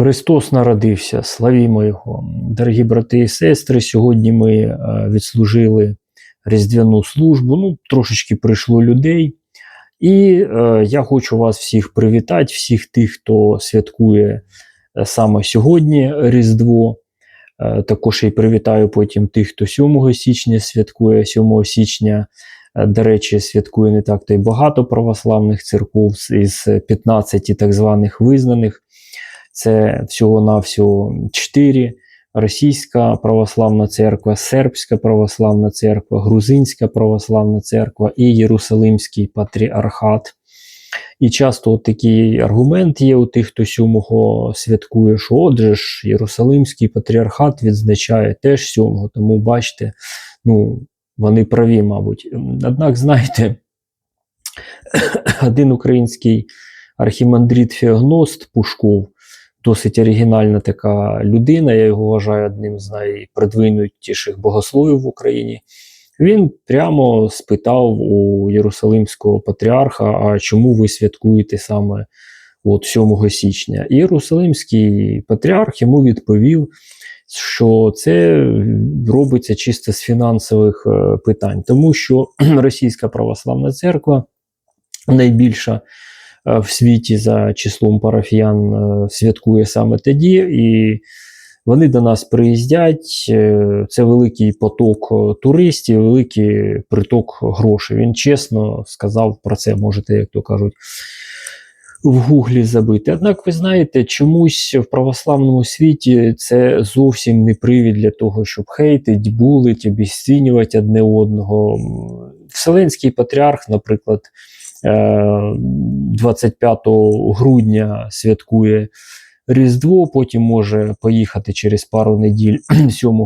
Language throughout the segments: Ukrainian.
Христос народився, славімо Його. Дорогі брати і сестри, сьогодні ми е, відслужили Різдвяну службу. Ну, трошечки прийшло людей. І е, я хочу вас всіх привітати, всіх тих, хто святкує е, саме сьогодні Різдво. Е, також і привітаю потім тих, хто 7 січня святкує, 7 січня. е, До речі, святкує не так то й багато православних церков із 15 так званих визнаних. Це всього-навсього чотири: Російська православна церква, Сербська православна церква, Грузинська православна церква і Єрусалимський патріархат. І часто от такий аргумент є у тих, хто сьомого святкує, що отже ж Єрусалимський патріархат відзначає теж сьомого, тому бачите, ну, вони праві, мабуть. Однак, знаєте, один український архімандрит Феогност Пушков, досить оригінальна така людина. Я його вважаю одним з найпродвинутіших богословів в Україні. Він прямо спитав у Єрусалимського патріарха: а чому ви святкуєте саме от 7 січня? Єрусалимський патріарх йому відповів, що це робиться чисто з фінансових е, питань, тому що Російська православна церква найбільша в світі за числом парафіян е, святкує саме тоді, і вони до нас приїздять. е, Це великий поток е, туристів, великий приток грошей. Він чесно сказав про це, можете, як то кажуть, в гуглі забити. Однак, ви знаєте, чомусь в православному світі це зовсім не привід для того, щоб хейтить, булить, обіцінювати одне одного. Вселенський патріарх, наприклад, е, 25 грудня святкує Різдво, потім може поїхати через пару неділь 7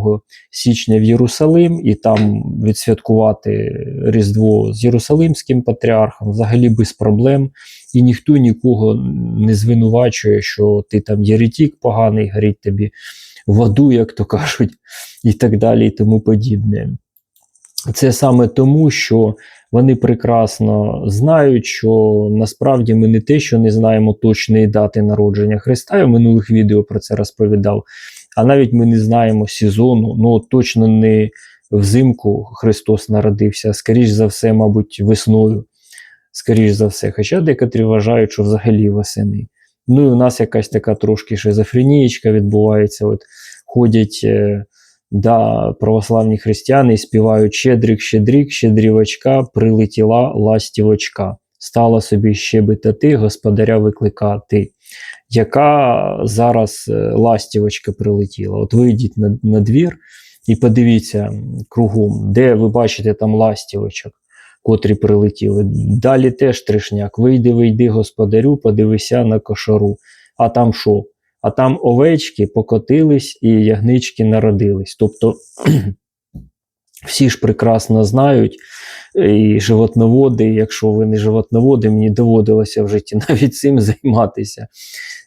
січня в Єрусалим і там відсвяткувати Різдво з Єрусалимським патріархом взагалі без проблем. І ніхто нікого не звинувачує, що ти там єретік поганий, горить тобі в аду, як то кажуть, і так далі, і тому подібне. Це саме тому, що вони прекрасно знають, що насправді ми не те, що не знаємо точної дати народження Христа. Я в минулих відео про це розповідав. А навіть ми не знаємо сезону, ну точно не взимку Христос народився, скоріш за все, мабуть, весною. Скоріш за все. Хоча декотрі вважають, що взагалі восени. Ну і у нас якась така трошки шизофренієчка відбувається. От ходять. Да, православні християни співають Щедрик, щедрик, щедрівочка, прилетіла ластівочка. Стала собі щебетати, господаря викликати. Яка зараз е, ластівочка прилетіла? От вийдіть на, на двір і подивіться кругом, де ви бачите там ластівочок, котрі прилетіли. Далі теж трешняк. Вийди, вийди, господарю, подивися на кошару. А там що? А там овечки покотились і ягнички народились. Тобто всі ж прекрасно знають, і животноводи, якщо ви не животноводи, мені доводилося в житті навіть цим займатися.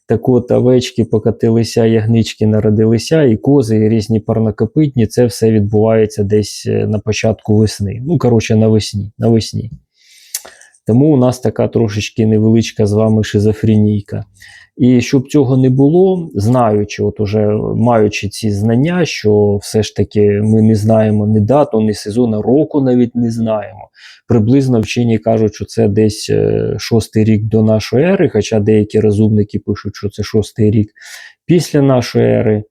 Так от овечки покотилися, ягнички народилися, і кози, і різні парнокопитні, це все відбувається десь е, на початку весни. Ну, коротше, навесні. навесні. Тому у нас така трошечки невеличка з вами шизофренійка. І щоб цього не було, знаючи, от уже маючи ці знання, що все ж таки ми не знаємо ні дату, ні сезону року навіть не знаємо. Приблизно вчені кажуть, що це десь е, шостий рік до нашої ери, хоча деякі розумники пишуть, що це шостий рік після нашої ери.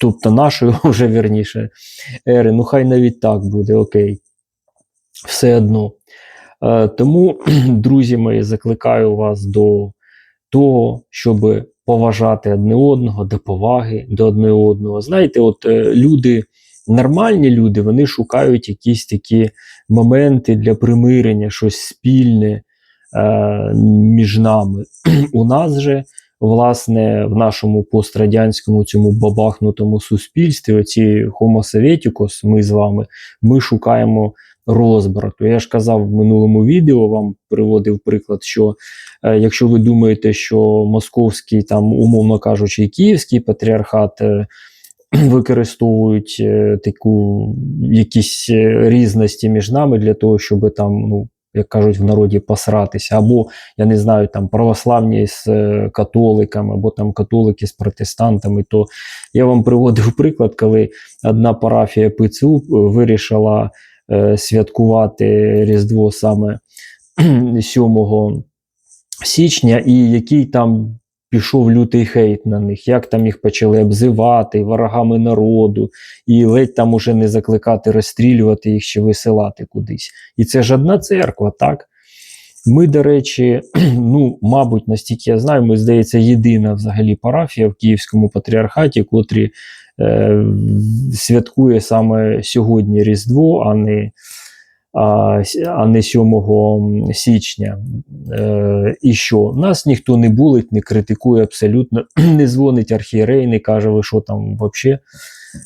Тобто нашої вже вірніше ери. Ну, хай навіть так буде, окей. Все одно. Е, Тому, друзі мої, закликаю вас до того, щоб поважати одне одного, до поваги до одне одного. Знаєте, от е, люди, нормальні люди, вони шукають якісь такі моменти для примирення, щось спільне е, між нами. У нас же. Власне, в нашому пострадянському цьому бабахнутому суспільстві, оці Homo Sovieticus, ми з вами, ми шукаємо розбрату. Я ж казав в минулому відео, вам приводив приклад, що е, якщо ви думаєте, що московський, там, умовно кажучи, і київський патріархат е, використовують е, таку якісь е, різності між нами для того, щоб там ну, як кажуть в народі, посратися, або я не знаю, там православні з е, католиками, або там католики з протестантами. То я вам приводив приклад, коли одна парафія ПЦУ е, вирішила святкувати Різдво саме 7 січня, і який там пішов лютий хейт на них, як там їх почали обзивати ворогами народу, і ледь там уже не закликати розстрілювати їх чи висилати кудись. І це ж одна церква, так? Ми, до речі, ну, мабуть, настільки я знаю, ми, здається, єдина взагалі парафія в Київському патріархаті, котрі е, святкує саме сьогодні Різдво, а не, а, не 7 січня. Е, і що? Нас ніхто не булить, не критикує абсолютно, не дзвонить архієрей, не каже, ви що там взагалі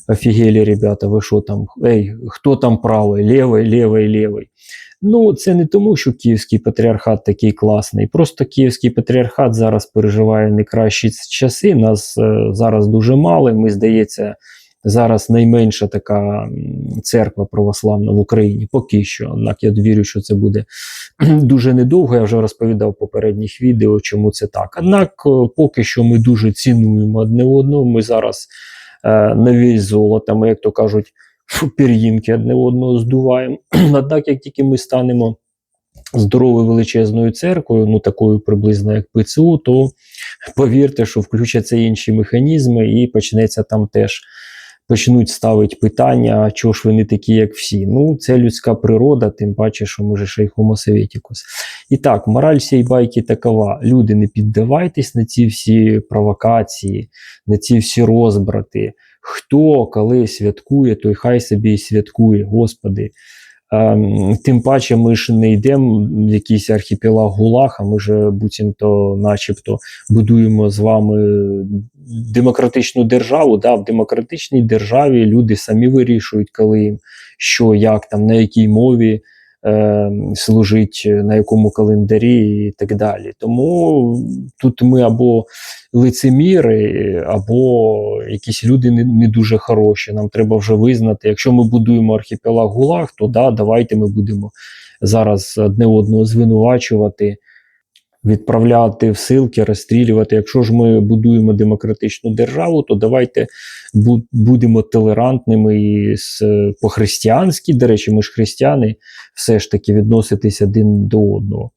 офігелі, ребята, ви що там, ей, хто там правий, лівий, лівий, лівий. Ну, це не тому, що Київський патріархат такий класний. Просто Київський патріархат зараз переживає не кращі ц- часи. Нас е, зараз дуже мало. Ми, здається, зараз найменша така церква православна в Україні. Поки що. Однак я вірю, що це буде дуже недовго. Я вже розповідав в попередніх відео, чому це так. Однак, е, поки що ми дуже цінуємо одне одного. Ми зараз е, на весь золота, ми, як то кажуть, пір'їнки одне одного здуваємо. Однак, як тільки ми станемо здоровою величезною церквою, ну такою приблизно як ПЦУ, то повірте, що включаться інші механізми, і почнеться там теж. Почнуть ставити питання, чого ж ви не такі, як всі. Ну, це людська природа, тим паче, що ми же ще й Homo І так, мораль цієї байки такова: люди, не піддавайтесь на ці всі провокації, на ці всі розбрати. Хто коли святкує, той хай собі і святкує, Господи. Ем, тим паче, ми ж не йдемо в якийсь архіпелаг гулаг, а ми ж буцімто, начебто, будуємо з вами демократичну державу. Да? В демократичній державі люди самі вирішують, коли їм що, як там, на якій мові е, служить, на якому календарі і так далі. Тому тут ми або лицеміри, або якісь люди не, не дуже хороші. Нам треба вже визнати, якщо ми будуємо архіпелаг ГУЛАГ, то да, давайте ми будемо зараз одне одного звинувачувати. Відправляти в силки, розстрілювати. Якщо ж ми будуємо демократичну державу, то давайте будемо толерантними і по-християнськи, до речі, ми ж християни, все ж таки відноситись один до одного.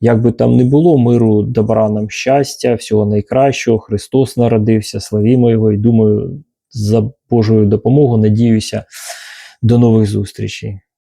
Як би там не було, миру, добра нам щастя, всього найкращого. Христос народився, славімо Його і думаю, за Божою допомогою, надіюся, до нових зустрічей.